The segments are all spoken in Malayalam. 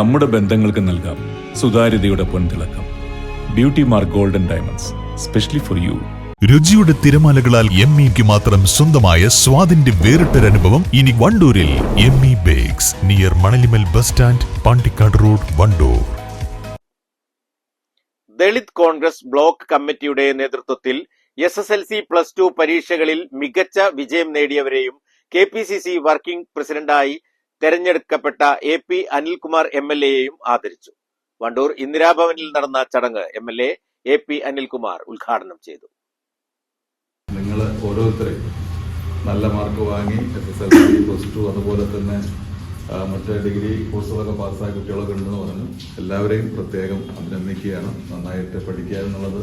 നമ്മുടെ ബന്ധങ്ങൾക്ക് നൽകാം. സുതാര്യതയുടെ പൊൻതിളക്കം. Beauty mark golden diamonds specially for you രുചിയുടെ തിരമാലകളാൽ എം ഇക്ക് മാത്രം സ്വന്തമായ സ്വാദിന്റെ വേറിട്ടൊരനുഭവം ഇനി വണ്ടൂരിൽ M E bakes near Manalimal bus stand Pandikkad road Wandoor. Dalit Congress block കമ്മിറ്റിയുടെ നേതൃത്വത്തിൽ S S L C plus two പരീക്ഷകളിൽ മികച്ച വിജയം നേടിയവരെയും K P C C working പ്രസിഡന്റായി തെരഞ്ഞെടുക്കപ്പെട്ട A P Anilkumar M L എയെയും ആദരിച്ചു. വണ്ടൂർ ഇന്ദിരാഭവനിൽ നടന്ന ചടങ്ങ് M L A A P Anilkumar ഉദ്ഘാടനം ചെയ്തു. നിങ്ങൾ ഓരോരുത്തരെയും നല്ല മാർക്ക് വാങ്ങി S S L C plus two അതുപോലെ തന്നെ മറ്റേ ഡിഗ്രി കോഴ്സുകളൊക്കെ പാസ്സായ കുട്ടികളൊക്കെ ഉണ്ടെന്ന് പറഞ്ഞു. എല്ലാവരെയും പ്രത്യേകം അഭിനന്ദിക്കുകയാണ്. നന്നായിട്ട് പഠിക്കുക എന്നുള്ളത്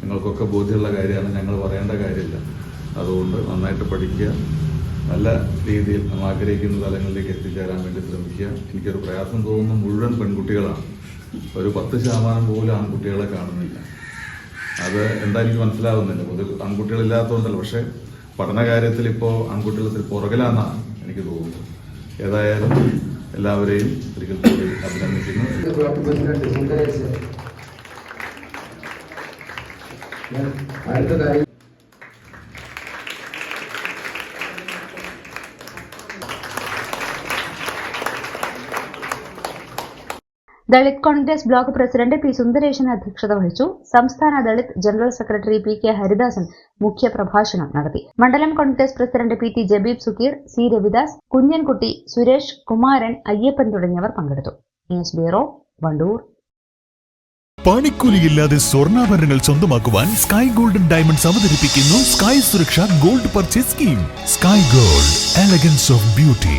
നിങ്ങൾക്കൊക്കെ ബോധ്യമുള്ള കാര്യമാണ്. ഞങ്ങൾ പറയേണ്ട കാര്യമില്ല. അതുകൊണ്ട് നന്നായിട്ട് പഠിക്കുക. നല്ല രീതിയിൽ നമ്മൾ ആഗ്രഹിക്കുന്ന തലങ്ങളിലേക്ക് എത്തിച്ചേരാൻ വേണ്ടി ശ്രമിക്കുക. എനിക്കൊരു പ്രയാസം തോന്നുന്ന മുഴുവൻ പെൺകുട്ടികളാണ്. ഒരു പത്ത് ശതമാനം പോലും ആൺകുട്ടികളെ കാണുന്നില്ല. അത് എന്താ എനിക്ക് മനസ്സിലാവുന്നില്ല. പൊതു ആൺകുട്ടികളില്ലാത്തതുകൊണ്ടല്ല. പക്ഷേ പഠന കാര്യത്തിൽ ഇപ്പോൾ ആൺകുട്ടികൾ ഇത്തിരി പുറകിലാണെന്നാണ് എനിക്ക് തോന്നുന്നത്. ഏതായാലും എല്ലാവരെയും ഒരിക്കൽ കൂടി അഭിനന്ദിക്കുന്നു. അടുത്ത president Dalit Congress block president P Sundaresan അധ്യക്ഷത വഹിച്ചു. സംസ്ഥാന Dalit general secretary P K Haridasan മുഖ്യ പ്രഭാഷണം നടത്തി. മണ്ഡലം Congress president P T Jabeeb Sukheer C Ravidas Kunjankutty Suresh Kumaran Ayyappan തുടങ്ങിയവർ പങ്കെടുത്തു. News bureau Wandoor. പണിക്കൂലിയില്ലാതെ സ്വർണാഭരണങ്ങൾ സ്വന്തമാക്കുവാൻ സ്കൈ ഗോൾഡൻ ഡയമണ്ട്സ് അവതരിപ്പിക്കുന്നു sky Suraksha gold purchase scheme. Sky gold elegance of beauty.